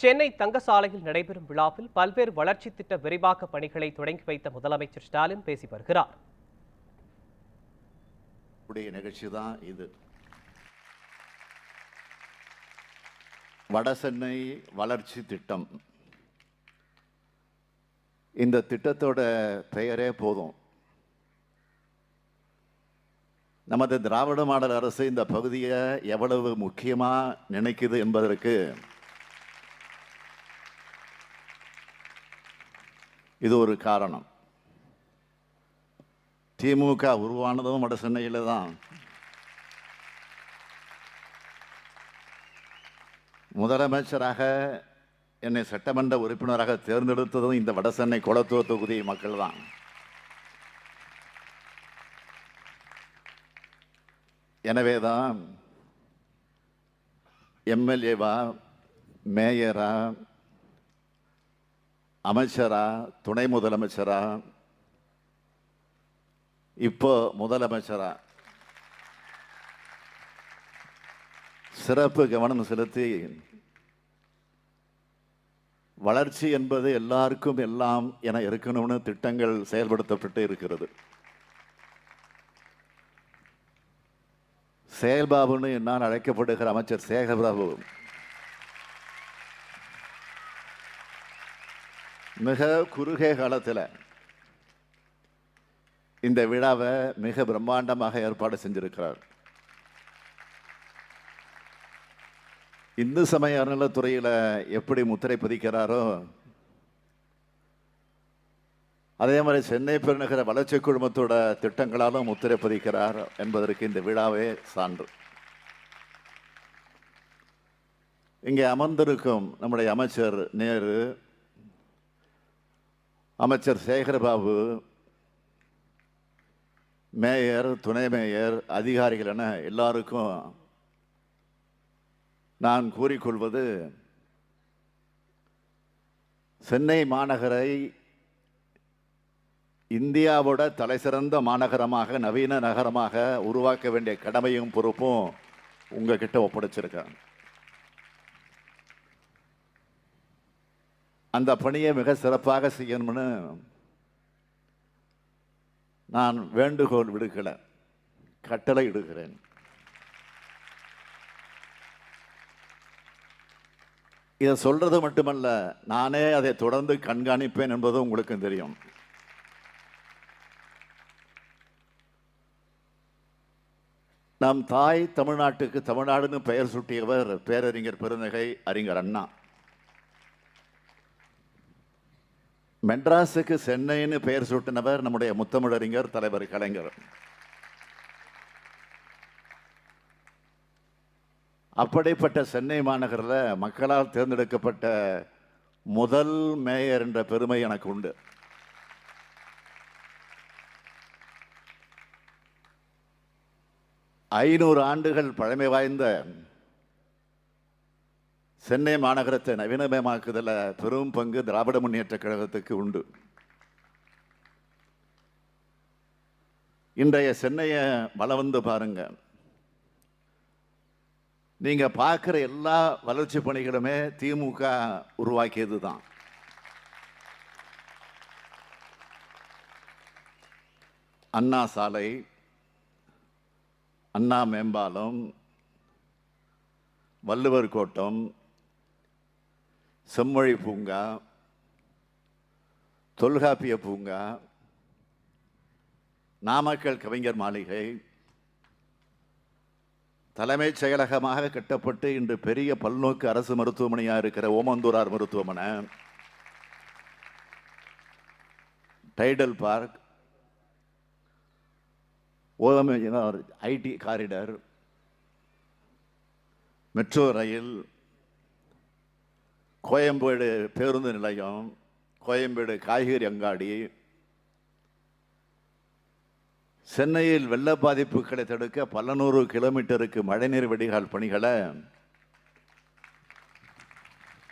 சென்னை தங்கசாலையில் நடைபெறும் விழாவில் பல்வேறு வளர்ச்சி திட்ட விரிவாக்க பணிகளை தொடங்கி வைத்த முதலமைச்சர் ஸ்டாலின் பேசி வருகிறார். உடைய நிகழ்ச்சி தான் இது. வடசென்னை வளர்ச்சி திட்டம். இந்த திட்டத்தோட பெயரே போதும். நமது திராவிட மாடல் அரசு இந்த பகுதியை எவ்வளவு முக்கியமாக நினைக்குது என்பதற்கு இது ஒரு காரணம். திமுக உருவானதும் வட சென்னையில் தான். முதலமைச்சராக என்னை சட்டமன்ற உறுப்பினராக தேர்ந்தெடுத்ததும் இந்த வட சென்னை குளத்தூர் தொகுதி மக்கள் தான். எனவே தான் எம்எல்ஏவா மேயரா அமைச்சரா துணை முதலமைச்சரா? இப்போ முதலமைச்சரா. சிறப்பு கவனம் செலுத்தி வளர்ச்சி என்பது எல்லாருக்கும் எல்லாம் என இருக்கணும்னு திட்டங்கள் செயல்படுத்தப்பட்டு இருக்கிறது. செயல்பாபுன்னு என்னால் அழைக்கப்படுகிற அமைச்சர் சேகர்பாபு மிக குறுகிய காலத்தில் இந்த விழாவை மிக பிரம்மாண்டமாக ஏற்பாடு செஞ்சிருக்கிறார். இந்து சமய அறநிலத்துறையில் எப்படி முத்திரை பதிக்கிறாரோ அதே மாதிரி சென்னை பெருநகர வளர்ச்சி குழுமத்தோட திட்டங்களாலும் முத்திரை பதிக்கிறார் என்பதற்கு இந்த விழாவே சான்று. இங்கே அமர்ந்திருக்கும் நம்முடைய அமைச்சர் நேரு அமைச்சர் சேகரபாபு மேயர் துணை மேயர் அதிகாரிகள் என எல்லாருக்கும் நான் கூறிக்கொள்வது சென்னை மாநகரை இந்தியாவோட தலைசிறந்த மாநகரமாக நவீன நகரமாக உருவாக்க வேண்டிய கடமையும் பொறுப்பும் உங்ககிட்ட ஒப்படைச்சிருக்கேன். அந்த பணியை மிக சிறப்பாக செய்யணும்னு நான் வேண்டுகோள் விடுக்கல கட்டளை இடுகிறேன். இதை சொல்றது மட்டுமல்ல நானே அதை தொடர்ந்து கண்காணிப்பேன் என்பதும் உங்களுக்கும் தெரியும். நம் தாய் தமிழ்நாட்டுக்கு தமிழ்நாடுன்னு பெயர் சூட்டியவர் பேரறிஞர் பெருநகை அறிஞர் அண்ணா. மெட்ராஸுக்கு சென்னைன்னு பெயர் சூட்டினவர் நம்முடைய முத்தமிழறிஞர் தலைவர் கலைஞர். அப்படிப்பட்ட சென்னை மாநகரில் மக்களால் தேர்ந்தெடுக்கப்பட்ட முதல் மேயர் என்ற பெருமை எனக்கு உண்டு. ஐநூறு ஆண்டுகள் பழமை வாய்ந்த சென்னை மாநகரத்தை நவீனமயமாக்குதல பெரும் பங்கு திராவிட முன்னேற்ற கழகத்துக்கு உண்டு. இன்றைய சென்னையை வலம் வந்து பாருங்க. நீங்க பார்க்குற எல்லா வளர்ச்சி பணிகளுமே திமுக உருவாக்கியது தான் அண்ணா சாலை அண்ணா மேம்பாலம் வள்ளுவர் கோட்டம் செம்மொழி பூங்கா தொல்காப்பிய பூங்கா நாமக்கல் கவிஞர் மாளிகை தலைமைச் செயலகமாக கட்டப்பட்டு இன்று பெரிய பல்நோக்கு அரசு மருத்துவமனையாக இருக்கிற ஓமந்தூரார் மருத்துவமனை Tidel park O M IT corridor metro rail Koyambedu பேருந்து நிலையம் கோயம்பேடு காய்கறி அங்காடி சென்னையில் வெள்ள பாதிப்புகளை தடுக்க பல நூறு கிலோமீட்டருக்கு மழைநீர் வடிகால் பணிகளை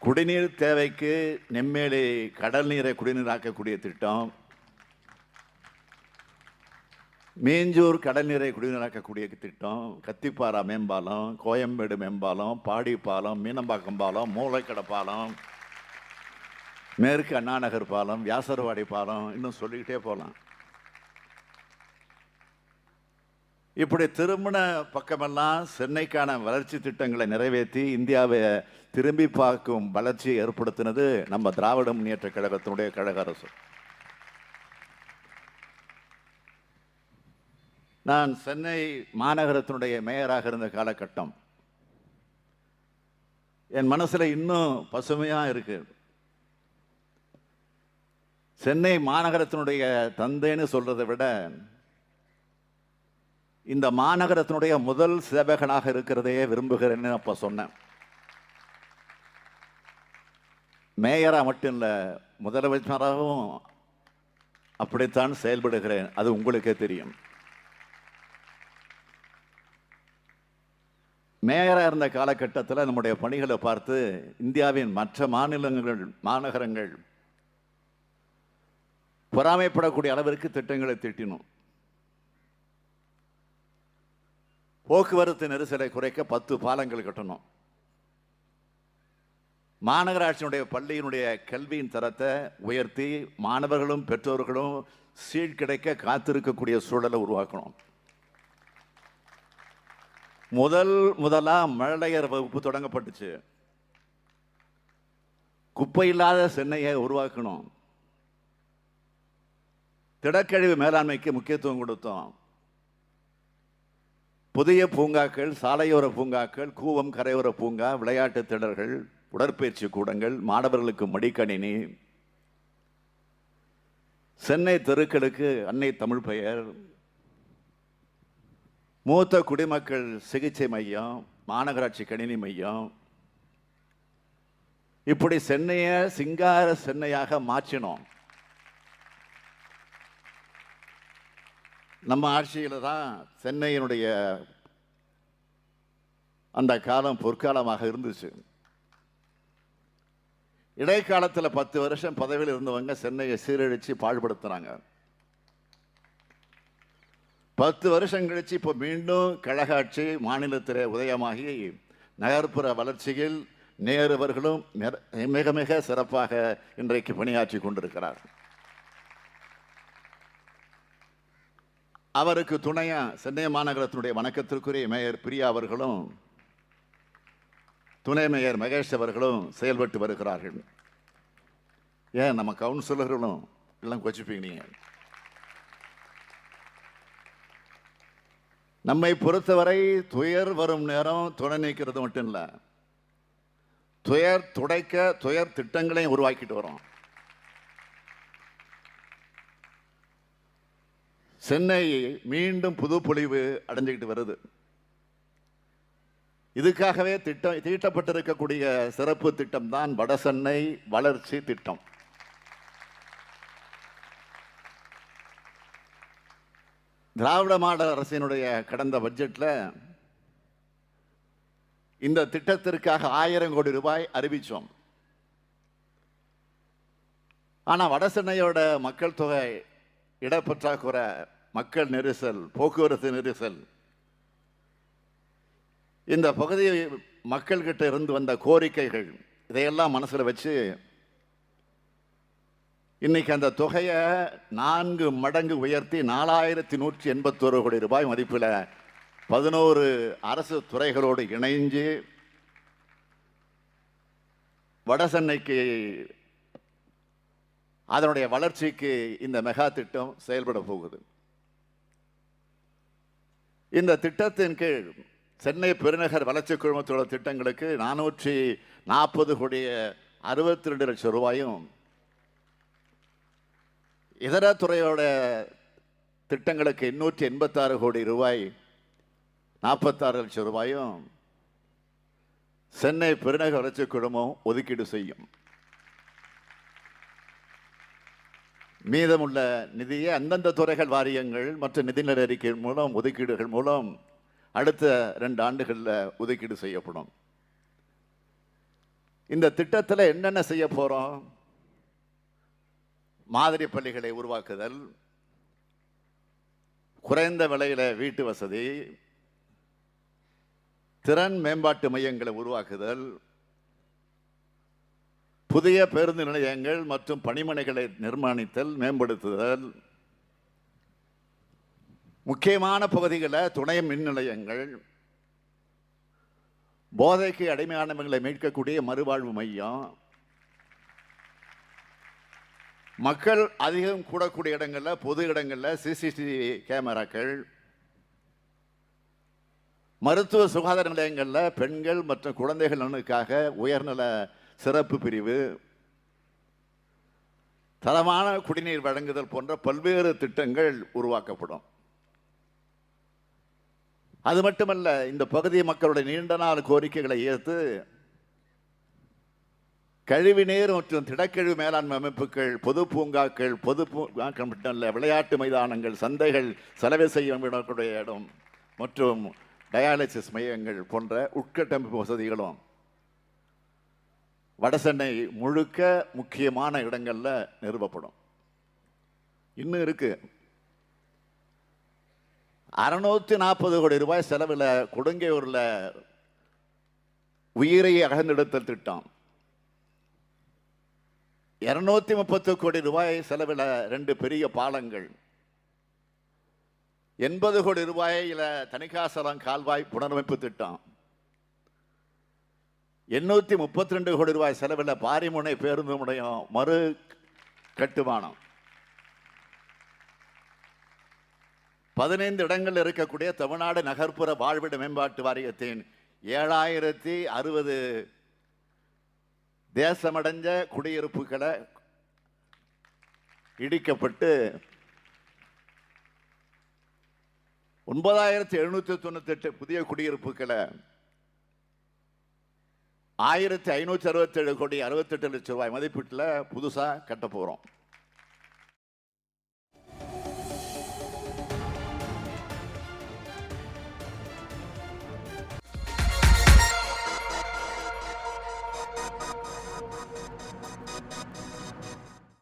குடிநீர் தேவைக்கு நெம்மேலி கடல் நீரை குடிநீராக்கக்கூடிய திட்டம் மேஞ்சூர் கடல் நீரை குடிநீராக்கக்கூடிய திட்டம் கத்திப்பாரா மேம்பாலம் கோயம்பேடு மேம்பாலம் பாடி பாலம் மீனம்பாக்கம் பாலம் மூளைக்கடை பாலம் மேற்கு அண்ணாநகர் பாலம் வியாசர்வாடி பாலம் இன்னும் சொல்லிக்கிட்டே போகலாம். இப்படி திருமண பக்கமெல்லாம் சென்னைக்கான வளர்ச்சி திட்டங்களை நிறைவேற்றி இந்தியாவை திரும்பி பார்க்கும் வளர்ச்சியை ஏற்படுத்தினது நம்ம திராவிட முன்னேற்ற கழகத்தினுடைய கழக அரசு. நான் சென்னை மாநகரத்தினுடைய மேயராக இருந்த காலகட்டம். என் மனசில் இன்னும் பசுமையாக இருக்கு. சென்னை மாநகரத்தினுடைய தந்தைன்னு சொல்றதை விட இந்த மாநகரத்தினுடைய முதல் சேவகனாக இருக்கிறதையே விரும்புகிறேன்னு அப்போ சொன்னேன். மேயராக மட்டும் இல்லை முதலமைச்சராகவும் அப்படித்தான் செயல்படுகிறேன். அது உங்களுக்கே தெரியும். மேயராக இருந்த காலகட்டத்தில் நம்முடைய பணிகளை பார்த்து இந்தியாவின் மற்ற மாநிலங்கள் மாநகரங்கள் பொறாமைப்படக்கூடிய அளவிற்கு திட்டங்களை திட்டினோம். போக்குவரத்து நெரிசலை குறைக்க பத்து பாலங்கள் கட்டணும். மாநகராட்சியினுடைய பள்ளியினுடைய கல்வியின் தரத்தை உயர்த்தி மாணவர்களும் பெற்றோர்களும் சீழ் கிடைக்க காத்திருக்கக்கூடிய சூழலை உருவாக்கணும். முதல் முதலாக மழலையர் வகுப்பு தொடங்கப்பட்டுச்சு. குப்பை இல்லாத சென்னையை உருவாக்கணும். திடக்கழிவு மேலாண்மைக்கு முக்கியத்துவம் கொடுத்தோம். புதிய பூங்காக்கள் சாலையோர பூங்காக்கள் கூவம் கரையோர பூங்கா விளையாட்டு திடல்கள் உடற்பயிற்சி கூடங்கள் மாணவர்களுக்கு மடிக்கணினி. சென்னை தெருக்களுக்கு அன்னை தமிழ் பெயர். மூத்த குடிமக்கள் சிகிச்சை மையம் மாநகராட்சி கணினி மையம் இப்படி சென்னையை சிங்கார சென்னையாக மாற்றினோம். நம்ம ஆட்சியில் தான் சென்னையினுடைய அந்த காலம் பொற்காலமாக இருந்துச்சு. இடைக்காலத்தில் பத்து வருஷம் பதவியில் இருந்தவங்க சென்னையை சீரழித்து பாழ்படுத்துனாங்க பத்து வருஷம் கழிச்சு இப்போ மீண்டும் கழக ஆட்சி உதயமாகி நகர்ப்புற வளர்ச்சியில் நேருவர்களும் மிர- மிக மிக சிறப்பாக இன்றைக்கு பணியாற்றி கொண்டிருக்கிறார். அவருக்கு துணையா சென்னை மாநகரத்தினுடைய வணக்கத்திற்குரிய மேயர் பிரியா அவர்களும் துணை மேயர் மகேஷ் அவர்களும் செயல்பட்டு வருகிறார்கள். ஏன் நம்ம கவுன்சிலர்களும் எல்லாம் கொச்சிப்பீங்க நீங்கள் நம்மை பொறுத்தவரை துயர் வரும் நேரம் துணை நீக்கிறது மட்டும் இல்லை. துயர் துடைக்க துயர் திட்டங்களையும் உருவாக்கிட்டு வரோம். சென்னை மீண்டும் புது பொழிவு அடைஞ்சுக்கிட்டு வருது. இதுக்காகவே திட்டம் தீட்டப்பட்டிருக்கக்கூடிய சிறப்பு திட்டம் தான் வடசென்னை வளர்ச்சி திட்டம். திராவிட மாடல் அரசினுடைய கடந்த பட்ஜெட்டில் இந்த திட்டத்திற்காக ஆயிரம் கோடி ரூபாய் அறிவித்தோம் ஆனால் வட வடசென்னையோட மக்கள் தொகை இடப்பற்றாக்குறை மக்கள் நெரிசல் போக்குவரத்து நெரிசல் இந்த பகுதி மக்கள்கிட்ட இருந்து வந்த கோரிக்கைகள் இதையெல்லாம் மனசில் வச்சு இன்னைக்கு அந்த தொகையை நான்கு மடங்கு உயர்த்தி நாலாயிரத்தி நூற்றி எண்பத்தோரு கோடி ரூபாய் மதிப்பில் பதினோரு அரசு துறைகளோடு இணைஞ்சு வடசென்னைக்கு அதனுடைய வளர்ச்சிக்கு இந்த மெகா திட்டம் செயல்பட போகுது. இந்த திட்டத்தின் கீழ் சென்னை பெருநகர் வளர்ச்சி குழுமத்தோட திட்டங்களுக்கு நானூற்றி நாற்பது கோடிய அறுபத்தி ரெண்டு லட்சம் ரூபாயும் இதர துறையோட திட்டங்களுக்கு எண்ணூற்றி எண்பத்தாறு கோடி ரூபாய் நாற்பத்தாறு லட்சம் ரூபாயும் சென்னை பெருநகர் வளர்ச்சி குழுமம் ஒதுக்கீடு செய்யும். மீதமுள்ள நிதியை அந்தந்த துறைகள் வாரியங்கள் மற்றும் நிதிநிலை அறிக்கை மூலம் ஒதுக்கீடுகள் மூலம் அடுத்த ரெண்டு ஆண்டுகளில் ஒதுக்கீடு செய்யப்படும். இந்த திட்டத்தில் என்னென்ன செய்ய போகிறோம் மாதிரி பள்ளிகளை உருவாக்குதல் குறைந்த விலையில் வீட்டு வசதி திறன் மேம்பாட்டு மையங்களை உருவாக்குதல் புதிய பேருந்து நிலையங்கள் மற்றும் பணிமனைகளை நிர்மாணித்தல் மேம்படுத்துதல் முக்கியமான பகுதிகளில் துணை மின் நிலையங்கள் போதைக்கு அடிமையானவங்களை மீட்கக்கூடிய மறுவாழ்வு மையம் மக்கள் அதிகம் கூடக்கூடிய இடங்களில் பொது இடங்களில் சிசிடிவி கேமராக்கள் மருத்துவ சுகாதார நிலையங்களில் பெண்கள் மற்றும் குழந்தைகள் நலனுக்காக உயர்நல சிறப்பு பிரிவு தரமான குடிநீர் வழங்குதல் போன்ற பல்வேறு திட்டங்கள் உருவாக்கப்படும். அது மட்டுமல்ல இந்த பகுதி மக்களுடைய நீண்ட நாள் கோரிக்கைகளை ஏற்று கழிவுநீர் மற்றும் திடக்கழிவு மேலாண்மை அமைப்புகள் பொது பூங்காக்கள் பொது பூங்காக்கள் மட்டுமல்ல விளையாட்டு மைதானங்கள் சந்தைகள் செலவு செய்யும் விடக்கூடிய இடம் மற்றும் டயாலிசிஸ் மையங்கள் போன்ற உட்கட்டமைப்பு வசதிகளும் வடசென்னை முழுக்க முக்கியமான இடங்களில் நிறுவப்படும். இன்னும் இருக்குது அறநூற்றி நாற்பது கோடி ரூபாய் செலவில் கொடுங்கையூரில் உயிரை அகழ்ந்தெடுத்தல் திட்டம். இரநூத்தி முப்பத்து கோடி ரூபாய் செலவில் ரெண்டு பெரிய பாலங்கள். எண்பது கோடி ரூபாயில தணிகாசலம் கால்வாய் புனரமைப்பு திட்டம். எண்ணூத்தி முப்பத்தி ரெண்டு கோடி ரூபாய் செலவில் பாரிமுனை பேருந்து முனையம் மறு கட்டுமானம். பதினைந்து இடங்கள் இருக்கக்கூடிய தமிழ்நாடு நகர்ப்புற வாழ்விட மேம்பாட்டு வாரியத்தின் ஏழாயிரத்தி அறுபது தேசமடைஞ்ச குடியிருப்புகளை இடிக்கப்பட்டு ஒன்பதாயிரத்தி எழுநூற்றி தொண்ணூத்தெட்டு புதிய குடியிருப்புகளை ஆயிரத்தி ஐநூற்றி அறுபத்தேழு கோடி அறுபத்தெட்டு லட்சம் ரூபாய் மதிப்பீட்டில் புதுசாக கட்ட போகிறோம்